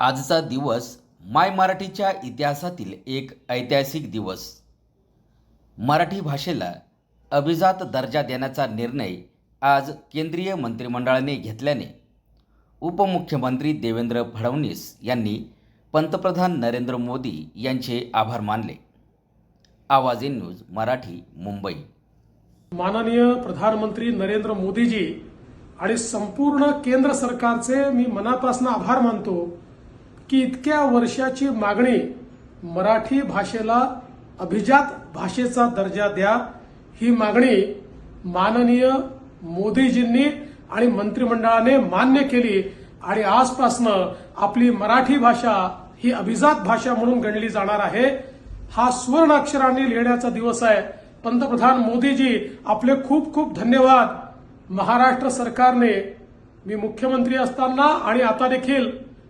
आजचा दिवस माय मराठीच्या इतिहासातील एक ऐतिहासिक दिवस. मराठी भाषेला अभिजात दर्जा देण्याचा निर्णय आज केंद्रीय मंत्रिमंडळाने घेतल्याने उपमुख्यमंत्री देवेंद्र फडणवीस यांनी पंतप्रधान नरेंद्र मोदी यांचे आभार मानले. आवाज इन न्यूज मराठी मुंबई. माननीय प्रधानमंत्री नरेंद्र मोदीजी आणि संपूर्ण केंद्र सरकारचे मी मनापासून आभार मानतो. की इतक्या वर्षाची मागणी मराठी भाषेला अभिजात भाषेचा दर्जा द्या. ही मागणी माननीय मोदीजींनी आणि मंत्रिमंडळाने मान्य केली आणि आजपासनं आपली मराठी भाषा ही अभिजात भाषा म्हणून गणली जाणार आहे. हा सुवर्ण अक्षरांनी लिहिण्याचा दिवस आहे. पंतप्रधान मोदीजी आपले खूप खूप धन्यवाद. महाराष्ट्र सरकारने मी मुख्यमंत्री असताना आणि आता देखील